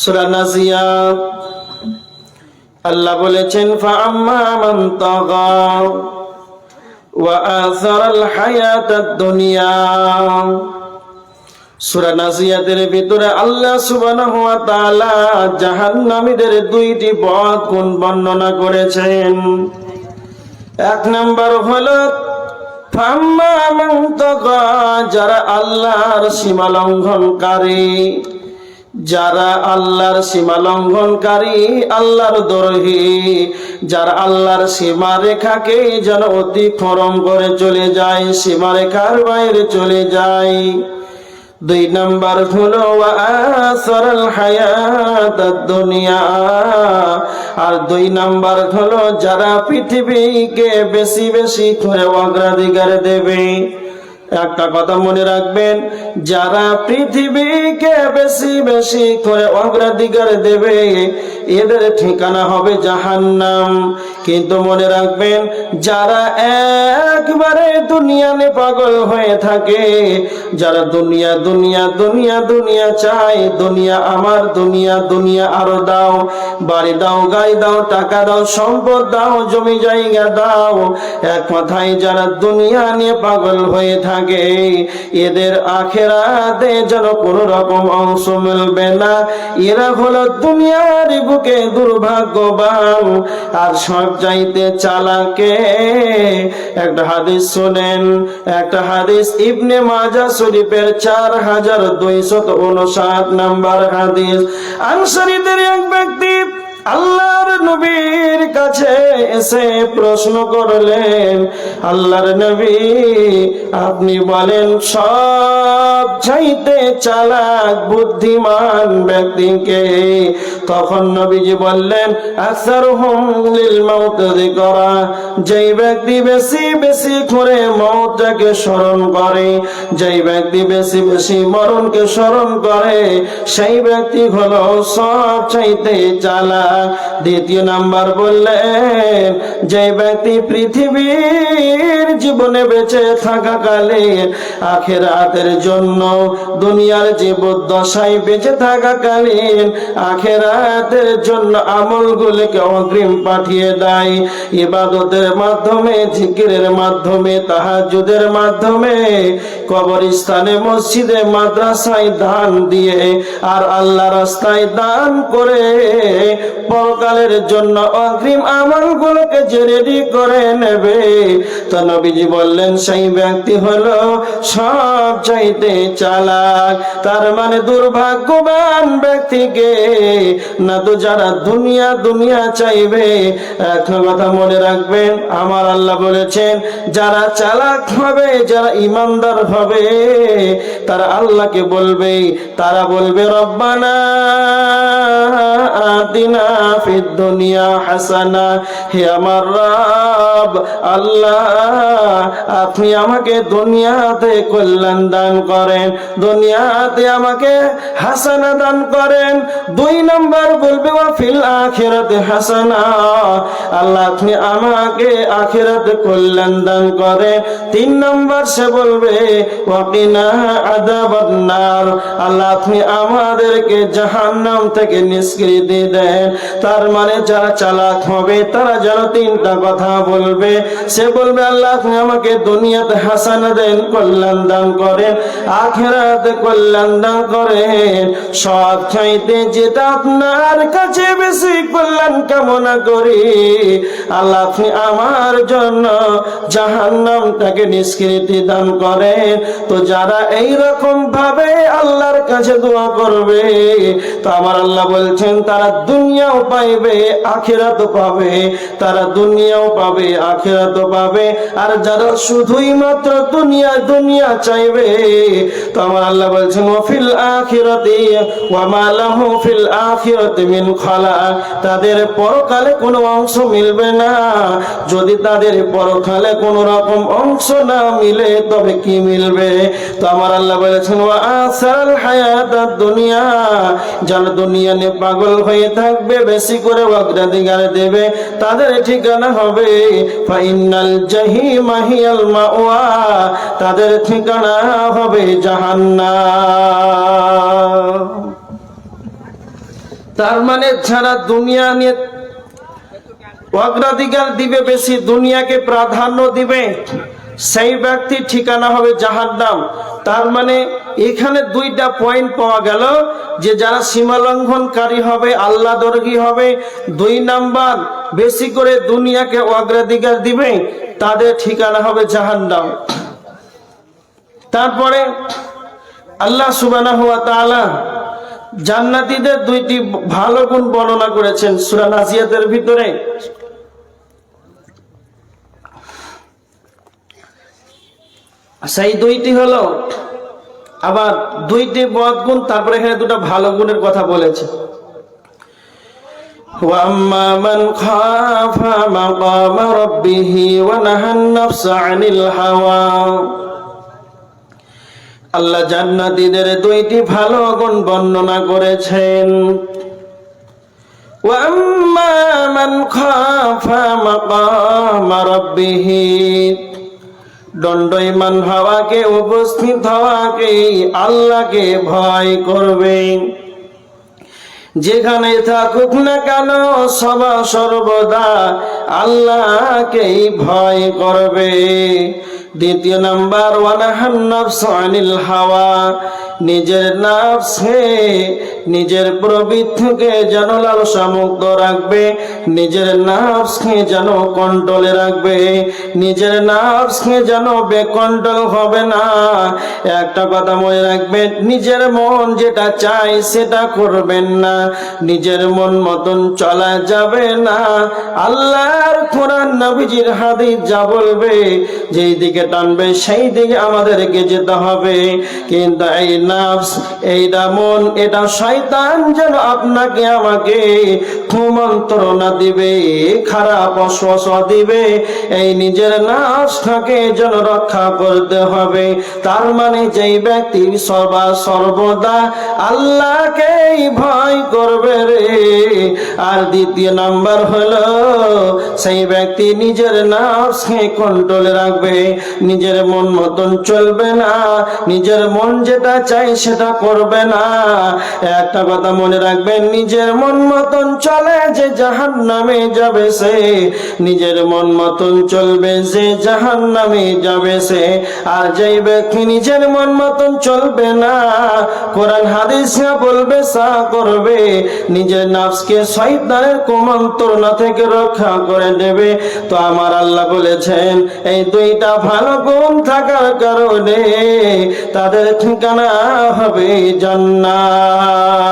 সূরা নাজিয়াত। আল্লাহ বলেছেন, ফাআম্মা ওয়া ভিতরে আল্লাহ সুবহানাহু ওয়া তাআলা জাহান্নামীদের দুইটি পথ কোন বর্ণনা করেছেন। এক নাম্বার হলো যারা আল্লাহর সীমা লঙ্ঘনকারী। যারা আল্লাহর সীমা লঙ্ঘনকারী, আল্লাহর দরহি, যারা আল্লাহর সীমা রেখাকে যেন অতিক্রম করে চলে যায় সীমা রেখার বাইরে চলে যায়। দুই নাম্বার হলো সরল হায়াত দুনিয়া আর দুই নাম্বার হলো, যারা পৃথিবীকে বেশি বেশি করে অগ্রাধিকার দেবে। একটা কথা মনে রাখবেন যারা পৃথিবীকে বেশি বেশি করে অগ্রাধিকার দেবে এদের ঠিকানা হবে জাহান্নাম। কিন্তু মনে রাখবেন, যারা একবারে দুনিয়ানে পাগল হয়ে থাকে, যারা দুনিয়া দুনিয়া দুনিয়া দুনিয়া চায়, দুনিয়া আমার, দুনিয়া দুনিয়া আরও দাও। বাড়ি দাও, গাড়ি দাও, টাকা দাও, সম্পদ দাও, জমি জায়গা দাও। এক কথায় যারা দুনিয়া নিয়ে পাগল হয়ে থাকে, এদের আখেরাতে যেন কোনো রকম অংশ মিলবে না। এরা হলো দুনিয়ার বুকে দুর্ভাগ্যবান, আর সব চাইতে চালাকে একটা হাদিস শোনেন, একটা হাদিস ইবনে মাজা শরীফের চার হাজার দুইশত উনষাট নাম্বার হাদিস। আনসারীদের এক ব্যক্তি আল্লাহর নবীর কাছে এসে প্রশ্ন করলেন, আল্লাহর নবী, আপনি বলেন সব চাইতে চালাক, বুদ্ধিমান ব্যক্তিকে তখন নবীজি বললেন আসার করা যেই ব্যক্তি বেশি বেশি করে মৌতটাকে স্মরণ করে, যেই ব্যক্তি বেশি বেশি মরণকে স্মরণ করে, সেই ব্যক্তি হলো সব চাইতে চালাক। দ্বিতীয় নাম্বার বললেন যে ব্যক্তি পৃথিবীর জীবনে বেঁচে থাকাকালীন আখেরাতের জন্য দুনিয়ার জীবদ্দশায় বেঁচে থাকাকালীন আখেরাতের জন্য আমলগুলিকে অগ্রিম পাঠিয়ে দেয়। ইবাদতের মাধ্যমে জিকিরের মাধ্যমে তাহাজুদের মাধ্যমে কবরস্থানে, মসজিদে, মাদ্রাসায় দান দিয়ে আর আল্লাহ রাস্তায় দান করে পরকালের জন্য অগ্রিম আমলগুলোকে যে রেডি করে নেবে। তো নবীজি বললেন, সেই ব্যক্তি হলো সব চাইতে চালাক, তার মানে দুর্ভাগ্যবান ব্যক্তিকে না তো যারা দুনিয়া দুনিয়া চাইবে। একটা কথা মনে রাখবেন, আমার আল্লাহ বলেছেন, যারা চালাক হবে, যারা ইমানদার হবে তারা আল্লাহকে বলবে তারা বলবে রব্বানা আতিনা ফিদ দুনিয়া হাসানা। হে আমার রব, আল্লাহ, আপনি আমাকে দুনিয়াতে কল্যাণ দান করেন, দুনিয়াতে আমাকে হাসানা দান করেন। দুই নাম্বার বলবে ওয়া ফিল আখিরাতে হাসানা। আল্লাহ, আপনি আমাকে আখিরাতে কল্যাণ দান করেন। তিন নাম্বার সে বলবে, ওয়াকিনা আযাবান নার আল্লাহ, আপনি আমাদেরকে জাহান্নাম থেকে নিষ্কৃতি দেন। তার মানে যারা চালাক হবে, তারা যেন তিনটা কথা বলবে। সে বলবে, আল্লাহ আমাকে দুনিয়াতে হাসান দেন, কল্যাণ দান করেন, আখেরাতে কল্যাণ দান করেন। সব চাইতে যেটা আপনার কাছে বেশি কল্যাণ কামনা করি। আল্লাহ আমার জন্য জাহান্নামটাকে নিষ্কৃতি দান করেন। তো যারা এই রকম ভাবে আল্লাহর কাছে দোয়া করবে, তো আমার আল্লাহ বলছেন, তারা দুনিয়াও পাইবে আখিরাতও পাবে, তারা দুনিয়াও পাবে, আখিরাতও পাবে। আর যারা শুধুই মাত্র দুনিয়া দুনিয়া চাইবে, তো আমার আল্লাহ বলছেন, ওয়াফিল আখিরাতি, ওয়া মা লাহু ফিল আখিরাতি মিন খালাক তাদের পরকালে কোনো অংশ মিলবে না। যদি তাদের পরকালে কোনো রকম অংশ না মিলে, তবে কি মিলবে? তো আমার আল্লাহ বলেছেন, ওয়া আসাল হায়াতাদ দুনিয়া। যারা দুনিয়া নিয়ে পাগল হয়ে থাকবে, বেশি করে অগ্রাধিকার দেবে, তাদের ঠিকানা হবে ফাইনাল জাহিমা হিয়াল মাওয়া, তাদের ঠিকানা হবে জাহান্নাম। তার মানে যারা দুনিয়া নিয়ে অগ্রাধিকার দিবে বেশি, দুনিয়াকে প্রাধান্য দিবে, সেই ব্যক্তি ঠিকানা হবে জাহান্নাম। তার মানে এখানে দুইটা পয়েন্ট পাওয়া গেল, যে যারা সীমা লঙ্ঘনকারী হবে, আল্লাহ দর্গী হবে, দুই নাম্বার, বেশি করে দুনিয়াকে অগ্রাধিকার দিবে, তাদের ঠিকানা হবে জাহান্নাম। তারপরে আল্লাহ তাআলা জান্নাতীদের দুইটি ভালো গুণ বর্ণনা করেছেন সূরা নাজিয়াতের ভিতরে। সেই দুইটি হলো আবার দুইটি বদ গুণ তারপরে এখানে দুটো ভালো গুণের কথা বলেছে وأما من خاف مقام ربه ونهى النفس عن الهوى আল্লাহ জান্নাতীদের দুইটি ভালো গুণ বর্ণনা করেছেন وأما من خاف مقام ربه দণ্ডইমান হওয়াকে উপস্থিত হওয়াকে, আল্লাহকে ভয় করবে। যেখানে থাকুক না কেন, সবা সর্বদা আল্লাহকেই ভয় করবে। দ্বিতীয় নাম্বার, ওয়ানাহান নফস আনিল হাওয়া। নিজের নাফসে নিজের প্রবৃত্তিকে যেন লালসা মুক্ত রাখবে, নিজের নাফসকে যেন কন্ট্রোলে রাখবে, নিজের নাফসকে যেন বেকন্ট্রোল হবে না। একটা কথা মনে রাখবেন, নিজের মন যেটা চাই সেটা করবেন না, নিজের মন মতন চলা যাবে না। আল্লাহর কোরআন নবীজির হাদিস যা বলবে, যেই দিকে টানবে সেই দিকে আমাদেরকে যেতে হবে। কিন্তু এই নাফস এইটা মন এটা শয়তান যেন আপনাকে আমাকে কুমন্ত্রণা দিবে, খারাপ অশ্বাস দিবে। এই নিজের নাফসটাকে যেন রক্ষা করতে হবে। তার মানে যেই ব্যক্তি সর্বা সর্বদা আল্লাহকেই ভয় করবে রে আর দ্বিতীয় নাম্বার হলো, সেই ব্যক্তি নিজের নাফসকে কন্ট্রোলে রাখবে। নিজের মন মতন চলবে না, নিজের মন যেটা চাই সেটা করবে না। একটা কথা মনে রাখবেন, নিজের মন মতন চলে যে জাহান নামে যাবে সে, নিজের মন মতন চলবে যে জাহান নামে যাবে সে। আর যেই ব্যক্তি নিজের মন মতন চলবে না, কোরআন হাদিস বলবে, সা করবে। নিজের নাফসকে শয়তানের কুমন্ত্রণা থেকে রক্ষা করে দেবে। তো আমার আল্লাহ বলেছেন, এই দুইটা ভালো গুণ থাকার কারণে তাদের ঠিকানা হবে জান্নাত।